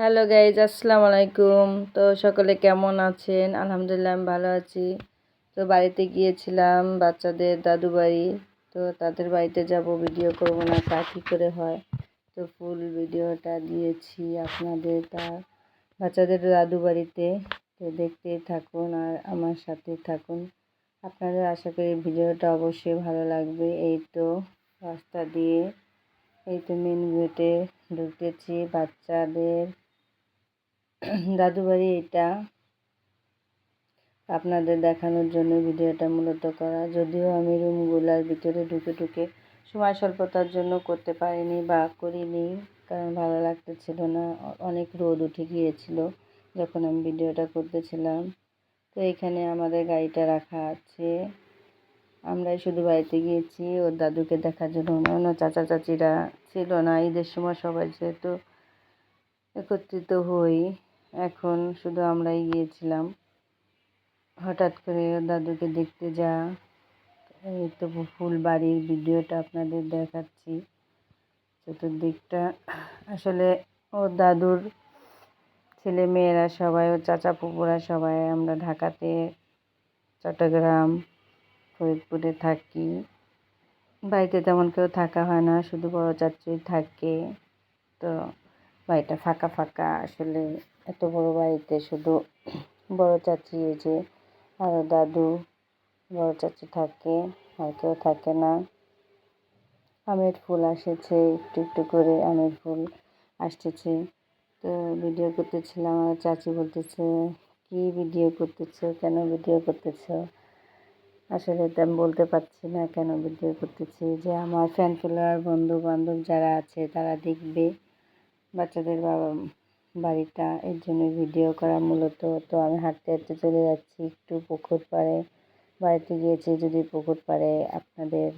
Hello guys আসসালামু আলাইকুম তো সকলে কেমন আছেন? আলহামদুলিল্লাহ, আমি ভালো আছি। তো বাড়িতে গিয়েছিলাম বাচ্চাদের দাদু বাড়ি তো তাদের বাড়িতে যাব ভিডিও করব না, তা কী করে হয়? তো ফুল ভিডিওটা দিয়েছি আপনাদের তার বাচ্চাদের দাদু বাড়িতে তো দেখতেই থাকুন আর আমার সাথে থাকুন। আপনাদের আশা করি ভিডিওটা অবশ্যই ভালো লাগবে। এই তো রাস্তা দিয়ে, এই তো মেন গেটে ঢুকেছি বাচ্চাদের। দাদু বাড়ি এটা আপনাদের দেখানোর জন্য ভিডিওটা মূলত করা। যদিও আমি রুমগুলার ভিতরে ঢুকে ঢুকে সময় স্বল্পতার জন্য করতে পারিনি বা করিনি, কারণ ভালো লাগতেছিল না। অনেক রোদ উঠে গিয়েছিল যখন আমি ভিডিওটা করতেছিলাম। তো এখানে আমাদের গাড়িটা রাখা আছে। আমরাই শুধু বাড়িতে গিয়েছি, ওর দাদুকে দেখার জন্য। অন্য চাচা চাচিরা ছিল না, ঈদের সময় সবাই যেহেতু একত্রিত হই। এখন শুধু আমরাই গিয়েছিলাম। হঠাৎ করে দাদুকে দেখতে যা। এই তো ফুল বাড়ির ভিডিওটা আপনাদের দেখাচ্ছি। চতুর্দিকটা আসলে ও দাদুর ছেলে মেয়েরা সবাই, ও চাচা পুকুরা সবাই, আমরা ঢাকাতে, চট্টগ্রাম, ফরিদপুরে থাকি। বাড়িতে তেমন কেউ থাকা হয় না, শুধু বড় চাচুই থাকে। তো বাড়িটা ফাঁকা ফাঁকা আসলে এত বড় বাড়িতে শুধু বড় চাচি যে আর দাদু বড় চাচি থাকে আর কেউ থাকে না। আমের ফুল আসেছে, একটু একটু করে আমের ফুল আসতেছে। তো ভিডিও করতেছিলাম আর চাচি বলতেছে, কি ভিডিও করতেছো? কেন ভিডিও করতেছো? আসলে তো আমি বলতে পারছি না কেন ভিডিও করতেছি। যে আমার ফ্যান ফলোয়ার বন্ধু বান্ধব যারা আছে তারা দেখবে। বাচ্চাদের বাবা বাড়িটা এর জন্য ভিডিও করা মূলত। তো আমি হাঁটতে হাঁটতে চলে যাচ্ছি একটু পুকুর পাড়ে। বাড়িতে গিয়েছি যদি পুকুর পাড়ে আপনাদের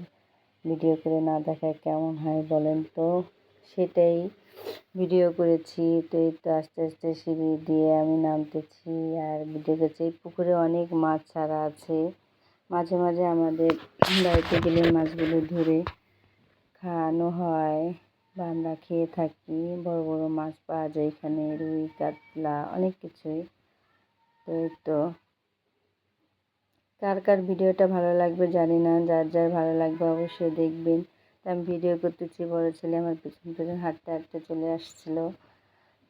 ভিডিও করে না দেখায় কেমন হয় বলেন তো? সেটাই ভিডিও করেছি। তো এই তো আস্তে আস্তে সিঁড়ি দিয়ে আমি নামতেছি। আর ভিডিও করছি, এই পুকুরে অনেক মাছ ছাড়া আছে। মাঝে মাঝে আমাদের বাড়িতে গেলে মাছগুলো ধরে খাওয়ানো হয়। বা আমরা খেয়ে থাকি, বড় বড় মাছ পাওয়া যায় এখানে, রুই, কাতলা, অনেক কিছুই। তো এই তো। কার কার ভিডিওটা ভালো লাগবে জানি না, যার যার ভালো লাগবে অবশ্যই দেখবেন। আমি ভিডিও করতেছি, বড় ছেলে আমার পিছন পিছন হাঁটতে হাঁটতে চলে আসছিল।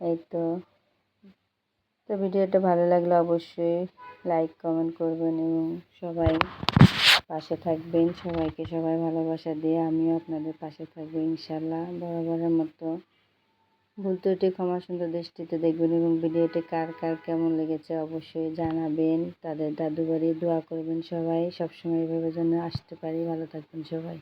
এই তো। তো ভিডিওটা ভালো লাগলে অবশ্যই লাইক কমেন্ট করবেন এবং সবাই পাশে থাকবেন, সবাইকে সবাই ভালোবাসা দিয়ে আমিও আপনাদের পাশে থাকব ইনশাল্লাহ বরাবরের মতো ভুল ত্রুটি ক্ষমা সুন্দর দৃষ্টিতে দেখবেন এবং ভিডিওটি কার কার কেমন লেগেছে অবশ্যই জানাবেন। তাদের দাদু বাড়ি দোয়া করবেন সবাই, সবসময় এভাবে যেন আসতে পারি। ভালো থাকবেন সবাই।